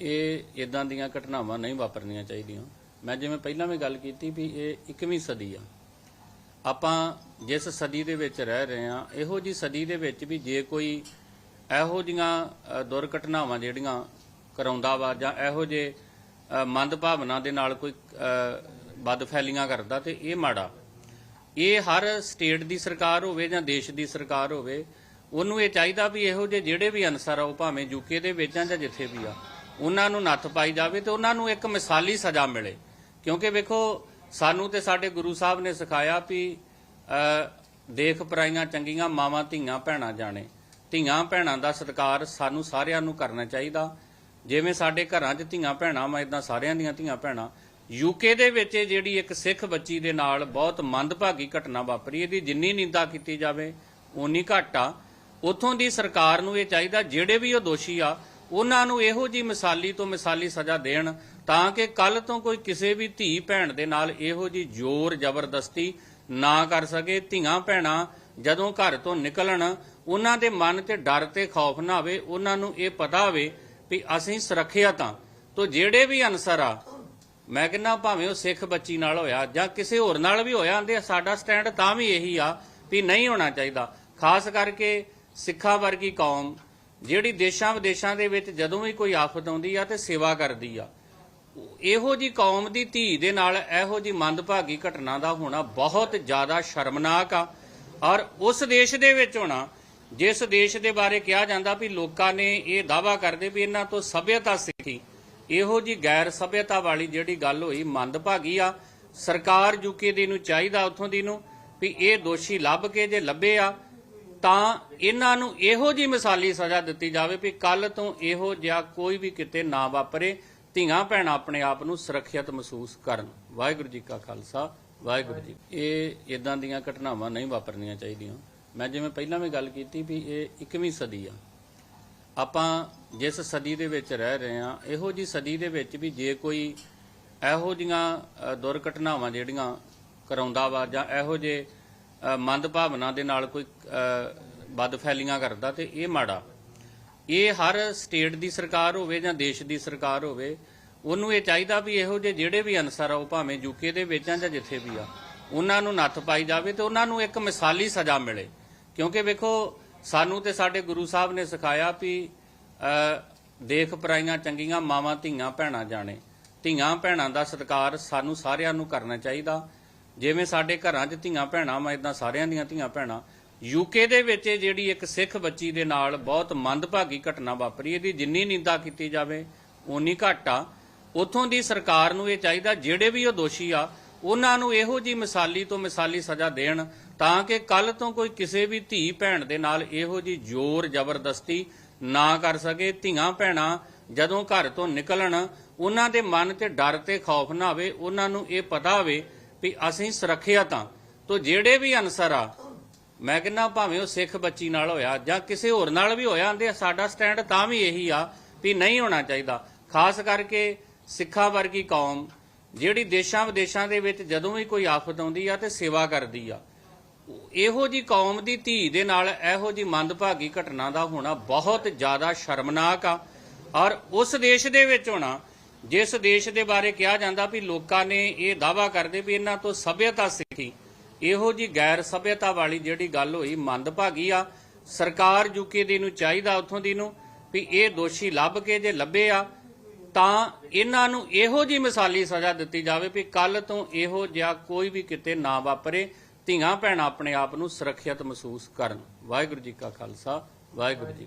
ਇਹ ਇਦਾਂ ਦੀਆਂ ਘਟਨਾਵਾਂ ਨਹੀਂ ਵਾਪਰਨੀਆਂ ਚਾਹੀਦੀਆਂ। ਮੈਂ ਜਿਵੇਂ ਪਹਿਲਾਂ ਵੀ ਗੱਲ ਕੀਤੀ ਵੀ ਇਹ 21ਵੀਂ ਸਦੀ ਆ। ਆਪਾਂ ਜਿਸ ਸਦੀ ਦੇ ਵਿੱਚ ਰਹਿ ਰਹੇ ਆ ਇਹੋ ਜੀ ਸਦੀ ਦੇ ਵਿੱਚ ਵੀ ਜੇ ਕੋਈ ਇਹੋ ਜੀਆਂ ਦੁਰਘਟਨਾਵਾਂ ਜਿਹੜੀਆਂ ਕਰਾਉਂਦਾ ਵਾ ਜਾਂ ਇਹੋ ਜੇ ਅ, ਮੰਦ ਭਾਵਨਾ ਦੇ ਨਾਲ ਕੋਈ ਅ, ਬਦਫੈਲੀਆਂ ਕਰਦਾ ਤੇ ਇਹ ਮਾੜਾ। ਇਹ ਹਰ ਸਟੇਟ ਦੀ ਸਰਕਾਰ ਹੋਵੇ ਜਾਂ ਦੇਸ਼ ਦੀ ਸਰਕਾਰ ਹੋਵੇ ਉਹਨੂੰ ਇਹ ਚਾਹੀਦਾ ਵੀ ਇਹੋ ਜਿਹੇ ਜਿਹੜੇ ਵੀ ਅਨਸਰ ਆ ਉਹ ਭਾਵੇਂ ਯੂਕੇ ਦੇ ਵਿੱਚ ਆ ਜਾਂ ਜਿੱਥੇ ਵੀ ਆ ਉਹਨਾਂ ਨੂੰ ਨੱਥ ਪਾਈ ਜਾਵੇ ਤੇ ਉਹਨਾਂ ਨੂੰ ਇੱਕ ਮਿਸਾਲੀ ਸਜ਼ਾ ਮਿਲੇ। ਕਿਉਂਕਿ ਵੇਖੋ ਸਾਨੂੰ ਤੇ ਸਾਡੇ ਗੁਰੂ ਸਾਹਿਬ ਨੇ ਸਿਖਾਇਆ ਵੀ ਅ, ਦੇਖ ਪਰਾਈਆਂ ਚੰਗੀਆਂ ਮਾਵਾਂ ਧੀਆਂ ਭੈਣਾਂ ਜਾਣੇ। ਧੀਆਂ ਭੈਣਾਂ ਦਾ ਸਤਿਕਾਰ ਸਾਨੂੰ ਸਾਰਿਆਂ ਨੂੰ ਕਰਨਾ ਚਾਹੀਦਾ। ਜਿਵੇਂ ਸਾਡੇ ਘਰਾਂ 'ਚ ਧੀਆਂ ਭੈਣਾਂ ਮੈਂ ਇਦਾਂ ਸਾਰਿਆਂ ਦੀਆਂ ਧੀਆਂ ਭੈਣਾਂ। ਯੂਕੇ ਦੇ ਵਿੱਚ ਜਿਹੜੀ ਇੱਕ ਸਿੱਖ ਬੱਚੀ ਦੇ ਨਾਲ ਬਹੁਤ ਮੰਦਭਾਗੀ ਘਟਨਾ ਵਾਪਰੀ ਇਹਦੀ ਜਿੰਨੀ ਨਿੰਦਾ ਕੀਤੀ ਜਾਵੇ ਓਨੀ ਘੱਟ ਆ। ਉਥੋਂ ਦੀ ਸਰਕਾਰ ਨੂੰ ਇਹ ਚਾਹੀਦਾ ਜਿਹੜੇ ਵੀ ਉਹ ਦੋਸ਼ੀ ਆ ਉਹਨਾਂ ਨੂੰ ਇਹੋ ਜੀ ਮਿਸਾਲੀ ਤੋਂ ਮਿਸਾਲੀ ਸਜ਼ਾ ਦੇਣ ਤਾਂ ਕਿ ਕੱਲ ਤੋਂ ਕੋਈ ਕਿਸੇ ਵੀ ਧੀ ਭੈਣ ਦੇ ਨਾਲ ਇਹੋ ਜੀ ਜ਼ੋਰ ਜ਼ਬਰਦਸਤੀ ਨਾ ਕਰ ਸਕੇ, ਧੀਆਂ ਭੈਣਾਂ ਜਦੋਂ ਘਰ ਤੋਂ ਨਿਕਲਣ, ਉਹਨਾਂ ਦੇ ਮਨ 'ਚ ਡਰ ਤੇ ਖੌਫ ਨਾ ਆਵੇ, ਉਹਨਾਂ ਨੂੰ ਇਹ ਪਤਾ ਹੋਵੇ ਵੀ ਅਸੀਂ ਸੁਰੱਖਿਅਤ ਹਾਂ ਤੋਂ ਜਿਹੜੇ ਵੀ ਅਨਸਰ ਆ, ਮੈਂ ਕਹਿੰਦਾ ਭਾਵੇਂ ਉਹ ਸਿੱਖ ਬੱਚੀ ਨਾਲ ਹੋਇਆ ਜਾਂ ਕਿਸੇ ਹੋਰ ਨਾਲ ਵੀ ਹੋਇਆ, ਆਂਦੇ ਸਾਡਾ ਸਟੈਂਡ ਤਾਂ ਵੀ ਇਹੀ ਆ ਵੀ ਨਹੀਂ ਹੋਣਾ ਚਾਹੀਦਾ। ਖਾਸ ਕਰਕੇ ਸਿੱਖਾਂ ਵਰਗੀ ਕੌਮ ਜਿਹੜੀ ਦੇਸ਼ਾਂ ਵਿਦੇਸ਼ਾਂ ਦੇ ਵਿੱਚ ਜਦੋਂ ਵੀ ਕੋਈ ਆਫਤ ਆਉਂਦੀ ਆ ਤੇ ਸੇਵਾ ਕਰਦੀ ਆ, ਇਹੋ ਜੀ ਕੌਮ ਦੀ ਧੀ ਦੇ ਨਾਲ ਇਹੋ ਜੀ ਮੰਦਭਾਗੀ ਘਟਨਾ ਦਾ ਹੋਣਾ ਬਹੁਤ ਜ਼ਿਆਦਾ ਸ਼ਰਮਨਾਕ ਆ। ਔਰ ਉਸ ਦੇਸ਼ ਦੇ ਵਿੱਚ ਹੋਣਾ, ਜਿਸ ਦੇਸ਼ ਦੇ ਬਾਰੇ ਕਿਹਾ ਜਾਂਦਾ ਵੀ ਲੋਕਾਂ ਨੇ ਇਹ ਦਾਵਾ ਕਰਦੇ ਵੀ ਇਹਨਾਂ ਤੋਂ ਸਭਿਅਤਾ ਸਿੱਖੀ। ਇਹੋ ਜੀ ਗੈਰ ਸਭਿਅਤਾ ਵਾਲੀ ਜਿਹੜੀ ਗੱਲ ਹੋਈ ਮੰਦਭਾਗੀ ਆ। ਸਰਕਾਰ ਯੂਕੇ ਦੀ ਨੂੰ ਚਾਹੀਦਾ ਉੱਥੋਂ ਦੀ ਨੂੰ ਵੀ ਇਹ ਦੋਸ਼ੀ ਲੱਭ ਕੇ ਜੇ ਲੱਭੇ ਆ ਤਾਂ ਇਹਨਾਂ ਨੂੰ ਇਹੋ ਜੀ ਮਿਸਾਲੀ ਸਜ਼ਾ ਦਿੱਤੀ ਜਾਵੇ ਵੀ ਕੱਲ ਤੋਂ ਇਹੋ ਜਿਹਾ ਕੋਈ ਵੀ ਕਿਤੇ ਨਾ ਵਾਪਰੇ, ਧੀਆਂ ਭੈਣਾਂ ਆਪਣੇ ਆਪ ਨੂੰ ਸੁਰੱਖਿਅਤ ਮਹਿਸੂਸ ਕਰਨ। ਵਾਹਿਗੁਰੂ ਜੀ ਕਾ ਖਾਲਸਾ, ਵਾਹਿਗੁਰੂ ਜੀ ਇਹ ਇਦਾਂ ਦੀਆਂ ਘਟਨਾਵਾਂ ਨਹੀਂ ਵਾਪਰਨੀਆਂ ਚਾਹੀਦੀਆਂ। ਮੈਂ ਜਿਵੇਂ ਪਹਿਲਾਂ ਵੀ ਗੱਲ ਕੀਤੀ ਵੀ ਇਹ 21ਵੀਂ ਸਦੀ ਆ। ਆਪਾਂ ਜਿਸ ਸਦੀ ਦੇ ਵਿੱਚ ਰਹਿ ਰਹੇ ਆ ਇਹੋ ਜੀ ਸਦੀ ਦੇ ਵਿੱਚ ਵੀ ਜੇ ਕੋਈ ਇਹੋ ਜੀਆਂ ਦੁਰਘਟਨਾਵਾਂ ਜਿਹੜੀਆਂ ਕਰਾਉਂਦਾ ਵਾ ਜਾਂ ਇਹੋ ਜੇ ਮੰਦ ਭਾਵਨਾ ਦੇ ਨਾਲ ਕੋਈ ਬਦ ਫੈਲੀਆਂ ਕਰਦਾ ਤੇ ਇਹ ਮਾੜਾ। ਇਹ ਹਰ ਸਟੇਟ ਦੀ ਸਰਕਾਰ ਹੋਵੇ ਜਾਂ ਦੇਸ਼ ਦੀ ਸਰਕਾਰ ਹੋਵੇ ਉਹਨੂੰ ਇਹ ਚਾਹੀਦਾ ਵੀ ਇਹੋ ਜਿਹੇ ਜਿਹੜੇ ਵੀ ਅਨਸਰ ਆ ਉਹ ਭਾਵੇਂ ਯੂਕੇ ਦੇ ਵਿੱਚ ਆ ਜਾਂ ਜਿੱਥੇ ਵੀ ਆ ਉਹਨਾਂ ਨੂੰ ਨੱਥ ਪਾਈ ਜਾਵੇ ਤੇ ਉਹਨਾਂ ਨੂੰ ਇੱਕ ਮਿਸਾਲੀ ਸਜ਼ਾ ਮਿਲੇ। ਕਿਉਂਕਿ ਵੇਖੋ ਸਾਨੂੰ ਤੇ ਸਾਡੇ ਗੁਰੂ ਸਾਹਿਬ ਨੇ ਸਿਖਾਇਆ ਵੀ ਅ, ਦੇਖ ਪਰਾਈਆਂ ਚੰਗੀਆਂ ਮਾਵਾਂ ਧੀਆਂ ਭੈਣਾਂ ਜਾਣੇ। ਧੀਆਂ ਭੈਣਾਂ ਦਾ ਸਤਿਕਾਰ ਸਾਨੂੰ ਸਾਰਿਆਂ ਨੂੰ ਕਰਨਾ ਚਾਹੀਦਾ। ਜਿਵੇਂ ਸਾਡੇ ਘਰਾਂ 'ਚ ਧੀਆਂ ਭੈਣਾਂ, ਮੈਂ ਇਦਾਂ ਸਾਰਿਆਂ ਦੀਆਂ ਧੀਆਂ ਭੈਣਾਂ ਯੂਕੇ ਦੇ ਵਿੱਚ ਜਿਹੜੀ ਇੱਕ ਸਿੱਖ ਬੱਚੀ ਦੇ ਨਾਲ ਬਹੁਤ ਮੰਦਭਾਗੀ ਘਟਨਾ ਵਾਪਰੀ, ਇਹਦੀ ਜਿੰਨੀ ਨਿੰਦਾ ਕੀਤੀ ਜਾਵੇ, ਓਨੀ ਘੱਟ ਆ। ਉਥੋਂ ਦੀ ਸਰਕਾਰ ਨੂੰ ਇਹ ਚਾਹੀਦਾ, ਜਿਹੜੇ ਵੀ ਉਹ ਦੋਸ਼ੀ ਆ, ਉਹਨਾਂ ਨੂੰ ਇਹੋ ਜੀ ਮਿਸਾਲੀ ਤੋਂ ਮਿਸਾਲੀ ਸਜ਼ਾ ਦੇਣ, ਤਾਂ ਕਿ ਕੱਲ ਤੋਂ ਕੋਈ ਕਿਸੇ ਵੀ ਧੀ ਭੈਣ ਦੇ ਨਾਲ ਇਹੋ ਜੀ ਜ਼ੋਰ ਜ਼ਬਰਦਸਤੀ ਨਾ ਕਰ ਸਕੇ। ਧੀਆਂ ਭੈਣਾਂ ਜਦੋਂ ਘਰ ਤੋਂ ਨਿਕਲਣ, ਉਹਨਾਂ ਦੇ ਮਨ 'ਚ ਡਰ ਤੇ ਖੌਫ ਨਾ ਆਵੇ, ਉਹਨਾਂ ਨੂੰ ਇਹ ਪਤਾ ਹੋਵੇ ਵੀ ਅਸੀਂ ਸੁਰੱਖਿਅਤ ਹਾਂ ਤੋਂ ਜਿਹੜੇ ਵੀ ਅਨਸਰ ਆ, ਮੈਂ ਕਹਿੰਦਾ ਭਾਵੇਂ ਉਹ ਸਿੱਖ ਬੱਚੀ ਨਾਲ ਹੋਇਆ ਜਾਂ ਕਿਸੇ ਹੋਰ ਨਾਲ ਵੀ ਹੋਇਆ, ਆਂਦੇ ਸਾਡਾ ਸਟੈਂਡ ਤਾਂ ਵੀ ਇਹੀ ਆ ਵੀ ਨਹੀਂ ਹੋਣਾ ਚਾਹੀਦਾ। ਖਾਸ ਕਰਕੇ ਸਿੱਖਾਂ ਵਰਗੀ ਕੌਮ, ਜਿਹੜੀ ਦੇਸ਼ਾਂ ਵਿਦੇਸ਼ਾਂ ਦੇ ਵਿੱਚ ਜਦੋਂ ਵੀ ਕੋਈ ਆਫਤ ਆਉਂਦੀ ਆ ਤੇ ਸੇਵਾ ਕਰਦੀ ਆ। ਇਹੋ ਜੀ ਕੌਮ ਦੀ ਧੀ ਦੇ ਨਾਲ ਇਹੋ ਜੀ ਮੰਦਭਾਗੀ ਘਟਨਾ ਦਾ ਹੋਣਾ ਬਹੁਤ ਜ਼ਿਆਦਾ ਸ਼ਰਮਨਾਕ ਆ। ਔਰ ਉਸ ਦੇਸ਼ ਦੇ ਵਿੱਚ ਹੋਣਾ ਜਿਸ ਦੇਸ਼ ਦੇ ਬਾਰੇ ਕਿਹਾ ਜਾਂਦਾ ਵੀ ਲੋਕਾਂ ਨੇ ਇਹ ਦਾਵਾ ਕਰਦੇ ਵੀ ਇਹਨਾਂ ਤੋਂ ਸਭਿਅਤਾ ਸਿੱਖੀ। ਇਹੋ ਜੀ ਗੈਰ ਸਭਿਅਤਾ ਵਾਲੀ ਜਿਹੜੀ ਗੱਲ ਹੋਈ, ਮੰਦਭਾਗੀ ਆ। ਸਰਕਾਰ ਯੂਕੇ ਦੀ ਨੂੰ ਚਾਹੀਦਾ, ਉੱਥੋਂ ਦੀ ਨੂੰ, ਵੀ ਇਹ ਦੋਸ਼ੀ ਲੱਭ ਕੇ ਜੇ ਲੱਭੇ ਆ, ਤਾਂ ਇਹਨਾਂ ਨੂੰ ਇਹੋ ਜੀ ਮਿਸਾਲੀ ਸਜ਼ਾ ਦਿੱਤੀ ਜਾਵੇ ਵੀ ਕੱਲ ਤੋਂ ਇਹੋ ਜਿਹਾ ਕੋਈ ਵੀ ਕਿਤੇ ਨਾ ਵਾਪਰੇ, ਧੀਆਂ ਭੈਣਾਂ ਆਪਣੇ ਆਪ ਨੂੰ ਸੁਰੱਖਿਅਤ ਮਹਿਸੂਸ ਕਰਨ। ਵਾਹਿਗੁਰੂ ਜੀ ਕਾ ਖਾਲਸਾ, ਵਾਹਿਗੁਰੂ ਜੀ